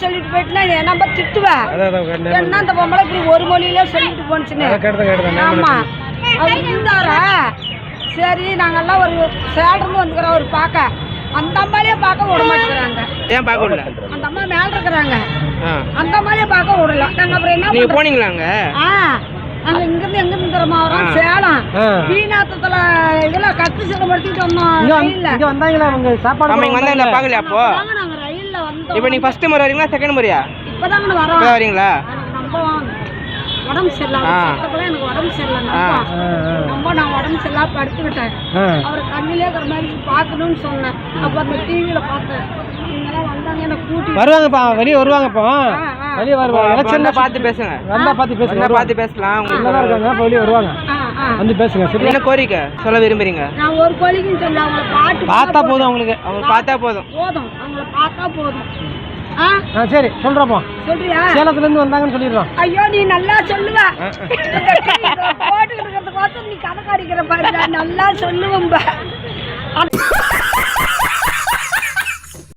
சொல்லிட்டு போயிட்டுனா நம்ம திட்டுவேன். என்ன அந்த பொம்பளை இப்படி ஒரு மொழியில சொல்லிட்டு போனுச்சுன்னு ஆமா. அவர் இருந்தாரா சரி நாங்கெல்லாம் ஒரு சேலருந்து வந்துக்கிறோம் ஒரு பார்க்க அந்த அம்மாலே பார்க்க விட மாட்டேங்கிறாங்க. ஏன் பார்க்க விடல? அந்த அம்மா மேல இருக்கிறாங்க. அந்த அம்மாலே பார்க்க விடல. நாங்க அப்புறம் என்ன நீங்க? போனீங்களாங்க ஆ. நாங்க இங்கிருந்து எங்க இருந்து தெரியுமா வரோம் சேலம். ஆ. பீனாத்தத்துல இதுல கத்து சிலப்படுத்திட்டு வந்தோம். இங்க வந்து- ரயில்ல இங்க வந்தாங்களா அவங்க சாப்பாடு ஆமா இங்க வந்தா பார்க்கலையா அப்போ அப்பதாங்க நாங்க ரயில்ல வந்தோம் இப்போ நீங்க ஃபர்ஸ்ட் முறை வரீங்களா செகண்ட் முறையா? இப்பதாங்க வரோம் இப்போ வரீங்களா? உடம்பு சரியில்லை. ஆ. சத்தப்பெல்லாம் எனக்கு உடம்பு சரியில்லை. ரொம்ப நான் உடம்பு சரியில்லாம படுத்துக்கிட்டேன். அவர் கண்ணிலே இருக்கிற மாதிரி பார்க்கணும்னு சொன்னேன். அப்போ அந்த டிவியில் பார்த்தேன். கூட்டி வருவாங்கப்பா வெளியே வருவாங்கப்பா. வெளியே வருவாங்க அப்ப எலெக்ஷன் வந்தா பார்த்து பேசுங்க. வந்தா பார்த்து பேசுங்க. பார்த்து பேசலாம் நல்லா உங்களுக்கு இருக்காங்க வெளியே வருவாங்க. வந்து பேசுங்க சரி என்ன கோரிக்கை? சொல்ல விரும்புறீங்க? நான் ஒரு கோழிக்கும் சொல்ல அவங்கள பாட்டு பார்த்தா போதும். அவங்களுக்கு. அவங்க பார்த்தா போதும். போதும். அவங்கள பார்த்தா போதும். ஆ? ஆ சரி சொல்றப்போ. சொல்றியா? சேலத்துல இருந்து வந்தாங்கன்னு சொல்லிடுறோம். ஐயோ நீ நல்லா சொல்லுவ. நீ காடிக்கிற பாரு நல்லா சொல்லுவேன்